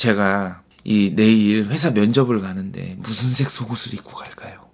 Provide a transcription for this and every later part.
제가 이 내일 회사 면접을 가는데 무슨 색 속옷을 입고 갈까요?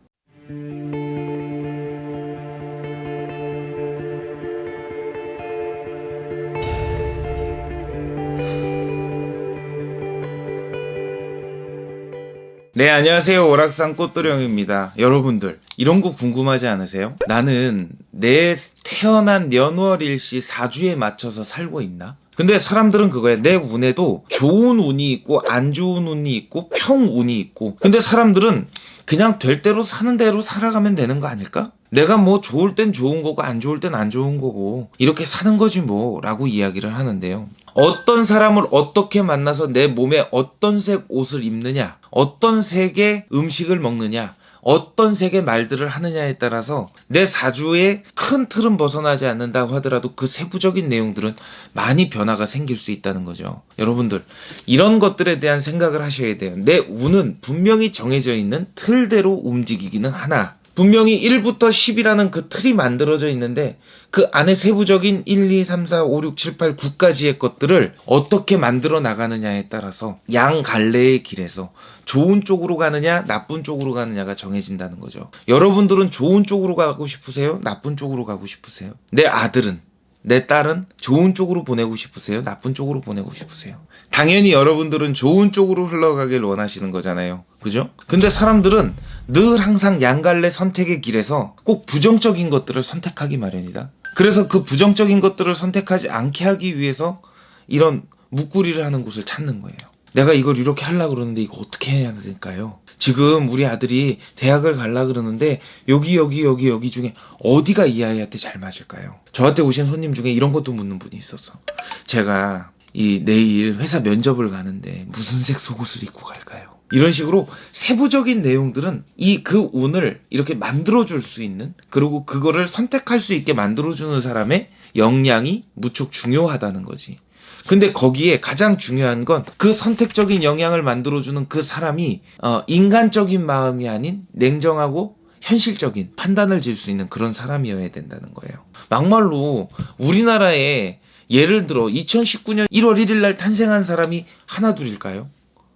네, 안녕하세요. 오락산 꽃도령입니다. 여러분들, 이런 거 궁금하지 않으세요? 나는 내 태어난 연월일시 사주에 맞춰서 살고 있나? 근데 사람들은 그거야. 내 운에도 좋은 운이 있고, 안 좋은 운이 있고, 평운이 있고. 근데 사람들은 그냥 될 대로 사는 대로 살아가면 되는 거 아닐까? 내가 뭐 좋을 땐 좋은 거고, 안 좋을 땐 안 좋은 거고, 이렇게 사는 거지 뭐, 라고 이야기를 하는데요. 어떤 사람을 어떻게 만나서 내 몸에 어떤 색 옷을 입느냐, 어떤 색의 음식을 먹느냐, 어떤 색의 말들을 하느냐에 따라서 내 사주의 큰 틀은 벗어나지 않는다고 하더라도 그 세부적인 내용들은 많이 변화가 생길 수 있다는 거죠. 여러분들, 이런 것들에 대한 생각을 하셔야 돼요. 내 운은 분명히 정해져 있는 틀대로 움직이기는 하나, 분명히 1부터 10이라는 그 틀이 만들어져 있는데 그 안에 세부적인 1, 2, 3, 4, 5, 6, 7, 8, 9까지의 것들을 어떻게 만들어 나가느냐에 따라서 양 갈래의 길에서 좋은 쪽으로 가느냐 나쁜 쪽으로 가느냐가 정해진다는 거죠. 여러분들은 좋은 쪽으로 가고 싶으세요? 나쁜 쪽으로 가고 싶으세요? 내 아들은 내 딸은 좋은 쪽으로 보내고 싶으세요? 나쁜 쪽으로 보내고 싶으세요? 당연히 여러분들은 좋은 쪽으로 흘러가길 원하시는 거잖아요. 그죠? 근데 사람들은 늘 항상 양갈래 선택의 길에서 꼭 부정적인 것들을 선택하기 마련이다. 그래서 그 부정적인 것들을 선택하지 않게 하기 위해서 이런 무꾸리를 하는 곳을 찾는 거예요. 내가 이걸 이렇게 하려고 그러는데 이거 어떻게 해야 될까요? 지금 우리 아들이 대학을 갈라 그러는데 여기 여기 여기 여기 중에 어디가 이 아이한테 잘 맞을까요? 저한테 오신 손님 중에 이런 것도 묻는 분이 있어서 제가 이 내일 회사 면접을 가는데 무슨 색 속옷을 입고 갈까요? 이런 식으로 세부적인 내용들은 이 그 운을 이렇게 만들어줄 수 있는 그리고 그거를 선택할 수 있게 만들어주는 사람의 역량이 무척 중요하다는 거지. 근데 거기에 가장 중요한 건 그 선택적인 영향을 만들어주는 그 사람이 어, 인간적인 마음이 아닌 냉정하고 현실적인 판단을 질 수 있는 그런 사람이어야 된다는 거예요. 막말로 우리나라에 예를 들어 2019년 1월 1일 날 탄생한 사람이 하나둘일까요?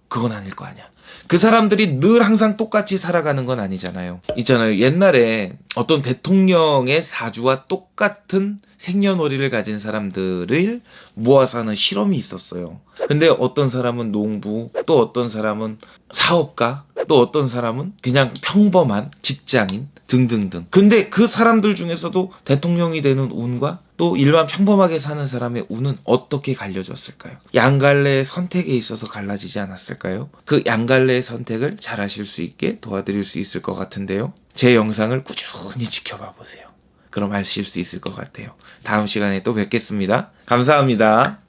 그건 아닐 거 아니야. 그 사람들이 늘 항상 똑같이 살아가는 건 아니잖아요. 있잖아요. 옛날에 어떤 대통령의 사주와 똑같은 생년월일을 가진 사람들을 모아서 하는 실험이 있었어요. 근데 어떤 사람은 농부, 또 어떤 사람은 사업가, 또 어떤 사람은 그냥 평범한 직장인 등등등. 근데 그 사람들 중에서도 대통령이 되는 운과 또 일반 평범하게 사는 사람의 운은 어떻게 갈려졌을까요? 양갈래의 선택에 있어서 갈라지지 않았을까요? 그 양갈래의 선택을 잘 하실 수 있게 도와드릴 수 있을 것 같은데요. 제 영상을 꾸준히 지켜봐 보세요. 그럼 하실 수 있을 것 같아요. 다음 시간에 또 뵙겠습니다. 감사합니다.